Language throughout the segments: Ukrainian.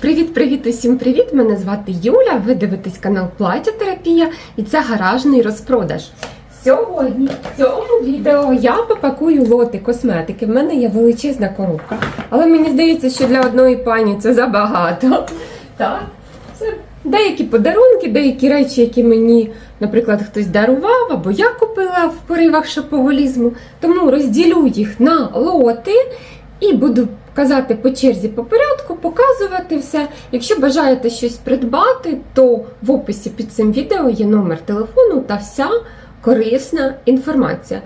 Привіт-привіт усім привіт! Мене звати Юля. Ви дивитесь канал Плаття-терапія і це гаражний розпродаж. Сьогодні в цьому відео я попакую лоти косметики. В мене є величезна коробка, але мені здається, що для одної пані це забагато. Так, це деякі подарунки, деякі речі, які мені, наприклад, хтось дарував або я купила в поривах шопоголізму. Тому розділю їх на лоти і буду казати по черзі по порядку, показувати все. Якщо бажаєте щось придбати, то в описі під цим відео є номер телефону та вся корисна інформація.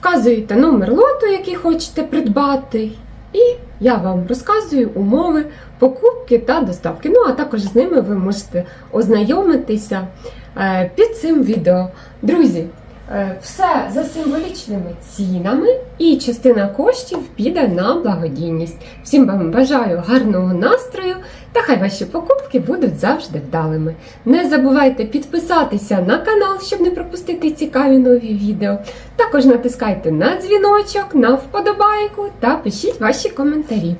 Вказуєте номер лоту, який хочете придбати, і я вам розказую умови покупки та доставки. Ну, а також з ними ви можете ознайомитися е, під цим відео. Друзі, все за символічними цінами, і частина коштів піде на благодійність. Всім вам бажаю гарного настрою та хай ваші покупки будуть завжди вдалими. Не забувайте підписатися на канал, щоб не пропустити цікаві нові відео. Також натискайте на дзвіночок, на вподобайку та пишіть ваші коментарі.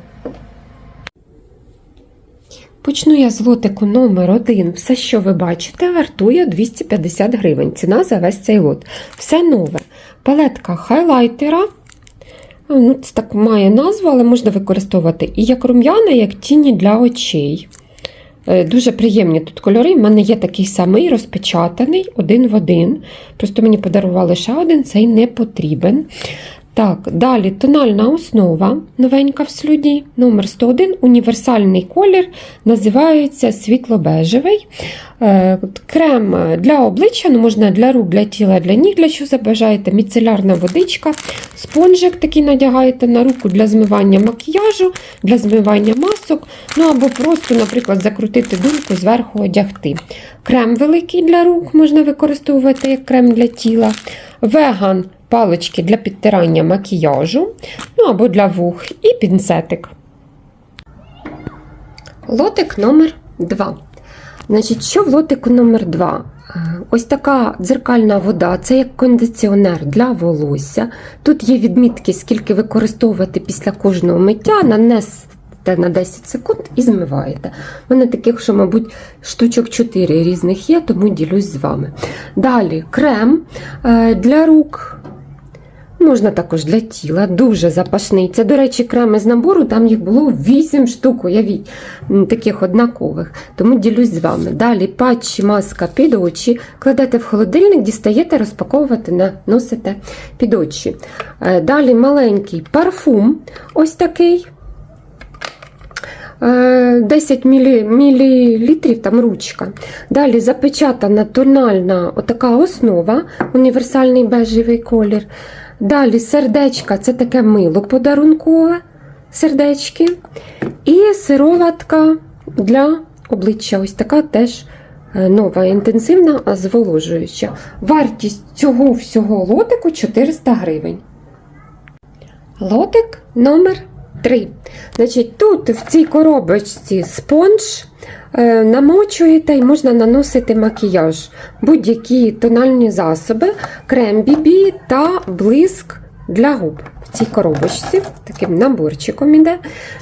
Почну я з лотику номер 1 Все, що ви бачите, вартує 250 гривень. Ціна за весь цей лот. Все нове. Палетка хайлайтера. Ну, це так має назву, але можна використовувати і як рум'яна, як тіні для очей. Е, Дуже приємні тут кольори. У мене є такий самий розпечатаний один в один. Просто мені подарували ще один, цей не потрібен. Так, далі тональна основа новенька в слюді, номер 101, універсальний колір, називається світло-бежевий. Е, Крем для обличчя, ну можна для рук, для тіла, для ніг, для що забажаєте, міцелярна водичка, спонжик такий надягаєте на руку для змивання макіяжу, для змивання масок, ну або просто, наприклад, закрутити дульку, зверху одягти. Крем великий для рук можна використовувати як крем для тіла. Веган палички для підтирання макіяжу, ну або для вух, і пінцетик. Лотик номер 2. Значить, що в лотику номер 2? Ось така дзеркальна вода, це як кондиціонер для волосся. Тут є відмітки, скільки використовувати після кожного миття, нанесете на 10 секунд і змиваєте. У мене таких, що, мабуть, штучок 4 різних є, тому ділюсь з вами. Далі крем е, для рук. Можна також для тіла, дуже запашний. Це, до речі, креми з набору, там їх було 8 штук, уявіть, таких однакових. Тому ділюсь з вами. Далі патчі, маска під очі. Кладете в холодильник, дістаєте, розпаковувати, наносите під очі. Е, Далі маленький парфум, ось такий. Е, 10 мілі, мілілітрів, там ручка. Далі запечатана тональна отака основа, універсальний бежевий колір. Далі сердечка це таке мило подарункове сердечки. І сироватка для обличчя. Ось така теж е, нова, інтенсивна, зволожуюча. Вартість цього всього лотику 400 гривень. Лотик номер 3. Значить, тут в цій коробочці спонж е, намочуєте і можна наносити макіяж, будь-які тональні засоби, крем бібі та блиск для губ. В цій коробочці таким наборчиком іде.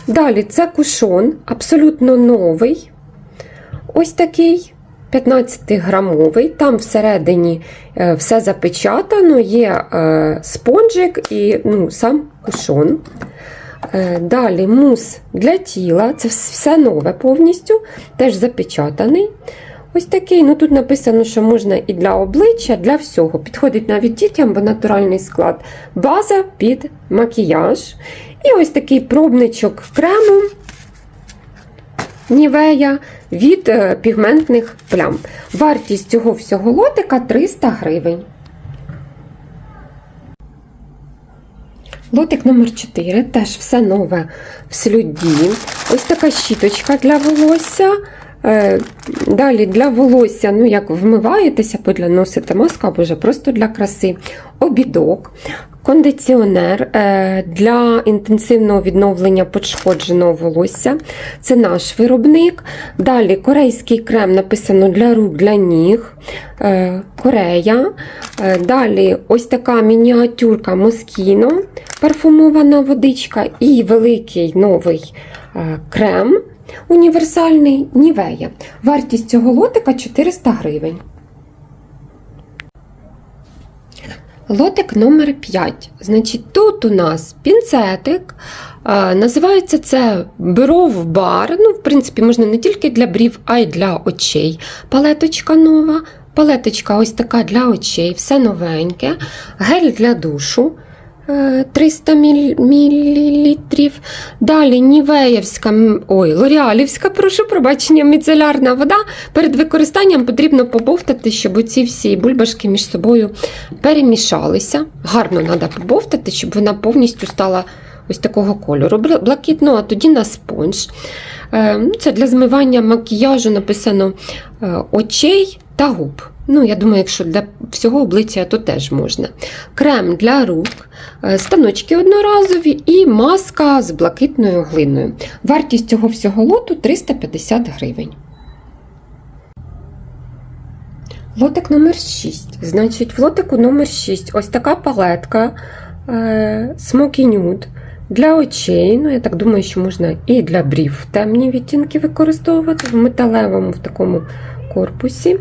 Далі це кушон, абсолютно новий. Ось такий. 15-грамовий, там всередині е, все запечатано, є е, спонжик і ну, сам кушон. Е, Далі мус для тіла, це все нове повністю, теж запечатаний. Ось такий, ну тут написано, що можна і для обличчя, для всього. Підходить навіть дітям, бо натуральний склад. База під макіяж. І ось такий пробничок крему Нівея від е, пігментних плям. Вартість цього всього лотика 300 гривень. Лотик номер 4 теж все нове в слюді. Ось така щіточка для волосся. Е, Далі для волосся, ну як вмиваєтеся, носите маску, або вже просто для краси. Обідок, кондиціонер е, для інтенсивного відновлення пошкодженого волосся. Це наш виробник. Далі корейський крем написано для рук, для ніг. Е, Корея. Далі ось така мініатюрка Москіно, парфумована водичка і великий новий крем універсальний Нівея. Вартість цього лотика 400 гривень. Лотик номер 5. Значить, тут у нас пінцетик. Називається це Бров бар. Ну, в принципі, можна не тільки для брів, а й для очей. Палеточка нова. Палеточка ось така для очей, все новеньке. Гель для душу. Е, 300 мл. Далі Нівеєвська, ой, Лоріалівська, прошу пробачення, міцелярна вода. Перед використанням потрібно побовтати, щоб оці всі бульбашки між собою перемішалися. Гарно треба побовтати, щоб вона повністю стала ось такого кольору. Бла- Блакитного, а тоді на спонж. Е, ну, Це для змивання макіяжу написано е, очей та губ. Ну, я думаю, якщо для всього обличчя, то теж можна. Крем для рук, е, станочки одноразові і маска з блакитною глиною. Вартість цього всього лоту 350 гривень. Лотик номер 6. Значить, в лотику номер 6 ось така палетка е, Smoky Nude для очей. Ну, я так думаю, що можна і для брів темні відтінки використовувати в металевому в такому корпусі.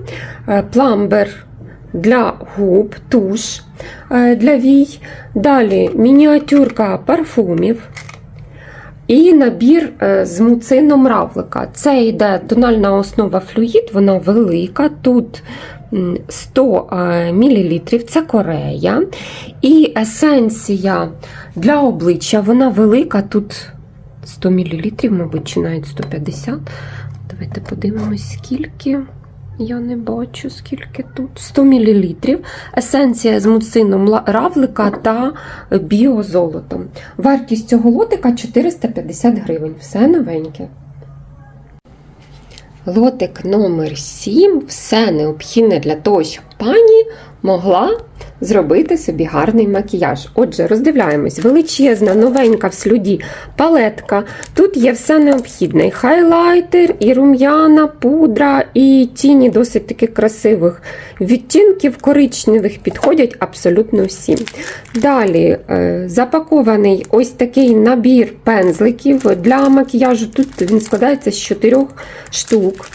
Е, Пламбер для губ, туш е, для вій. Далі мініатюрка парфумів. І набір е, з муцином равлика. Це йде тональна основа флюїд, вона велика. Тут 100 мл, це Корея. І есенція для обличчя, вона велика. Тут 100 мл, мабуть, чи навіть 150. Давайте подивимось, скільки. Я не бачу, скільки тут. 100 мл. Есенція з муцином равлика та біозолотом. Вартість цього лотика 450 гривень. Все новеньке. Лотик номер 7. Все необхідне для того, щоб пані могла зробити собі гарний макіяж. Отже, роздивляємось. Величезна, новенька в слюді палетка. Тут є все необхідне: і хайлайтер, і рум'яна, пудра, і тіні досить таких красивих відтінків коричневих підходять абсолютно всім. Далі е, запакований ось такий набір пензликів для макіяжу. Тут він складається з чотирьох штук.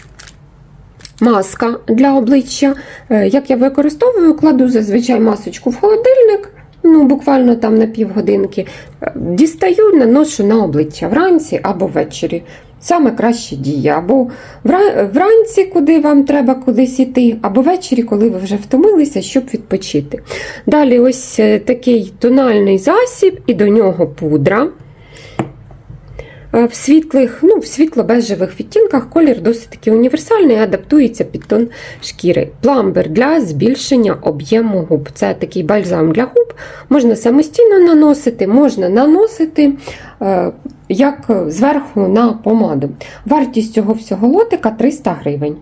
Маска для обличчя. Е, Як я використовую, кладу зазвичай масочку в холодильник, ну буквально там на півгодинки. Е, Дістаю, наношу на обличчя вранці або ввечері. Саме краще діє. Або вранці, куди вам треба кудись іти, або ввечері, коли ви вже втомилися, щоб відпочити. Далі ось е, такий тональний засіб, і до нього пудра. Е, В світлих, ну, в світло-бежевих відтінках колір досить таки універсальний, адаптується під тон шкіри. Пламбер для збільшення об'єму губ. Це такий бальзам для губ. Можна самостійно наносити, можна наносити е, як зверху на помаду. Вартість цього всього лотика 300 гривень.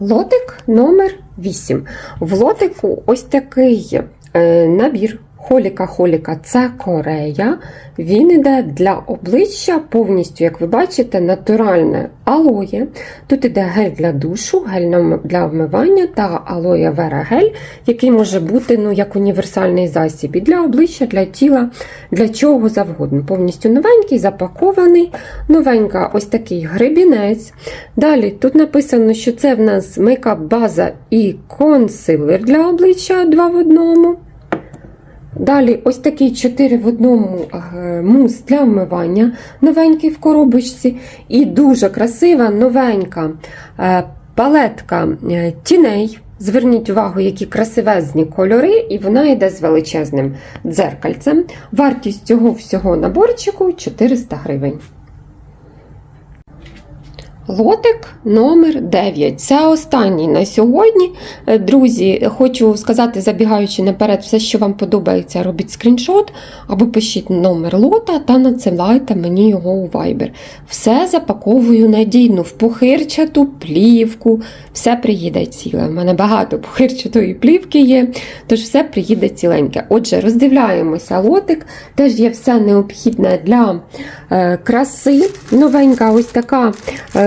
Лотик номер 8. В лотику ось такий е, набір холіка-холіка це Корея. Він іде для обличчя повністю, як ви бачите, натуральне алоє. Тут іде гель для душу, гель для вмивання та алоє вера гель, який може бути ну, як універсальний засіб і для обличчя, для тіла, для чого завгодно. Повністю новенький, запакований. Новенька ось такий гребінець. Далі тут написано, що це в нас мейкап-база і консилер для обличчя два в одному. Далі ось такий 4 в одному е, мус для вмивання, новенький в коробочці. І дуже красива новенька е, палетка е, тіней. Зверніть увагу, які красивезні кольори, і вона йде з величезним дзеркальцем. Вартість цього всього наборчику 400 гривень. Лотик номер 9. Це останній на сьогодні. Е, Друзі, хочу сказати, забігаючи наперед, все, що вам подобається, робіть скріншот або пишіть номер лота та надсилайте мені його у Viber. Все запаковую надійно в пухирчату плівку. Все приїде ціле. У мене багато пухирчатої плівки є, тож все приїде ціленьке. Отже, роздивляємося лотик. Теж є все необхідне для е, краси. Новенька ось така.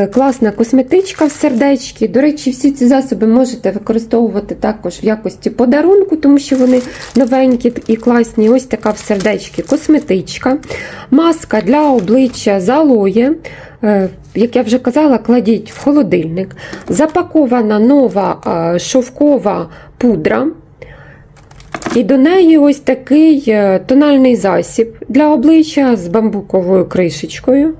Класна косметичка в сердечки. До речі, всі ці засоби можете використовувати також в якості подарунку, тому що вони новенькі і класні. Ось така в сердечки косметичка. Маска для обличчя з алоє. Е, Як я вже казала, кладіть в холодильник. Запакована нова е, шовкова пудра. І до неї ось такий е, тональний засіб для обличчя з бамбуковою кришечкою.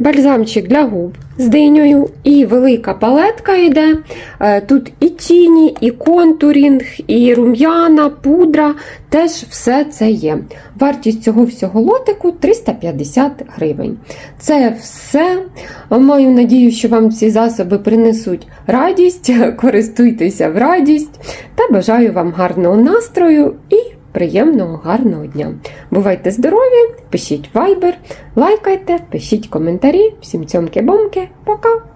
Бальзамчик для губ з диньою і велика палетка йде. Е, Тут і тіні, і контурінг, і рум'яна, пудра. Теж все це є. Вартість цього всього лотику 350 гривень. Це все. Маю надію, що вам ці засоби принесуть радість. Користуйтеся в радість та бажаю вам гарного настрою і приємного гарного дня. Бувайте здорові, пишіть вайбер, лайкайте, пишіть коментарі. Всім цьомки-бомки, пока!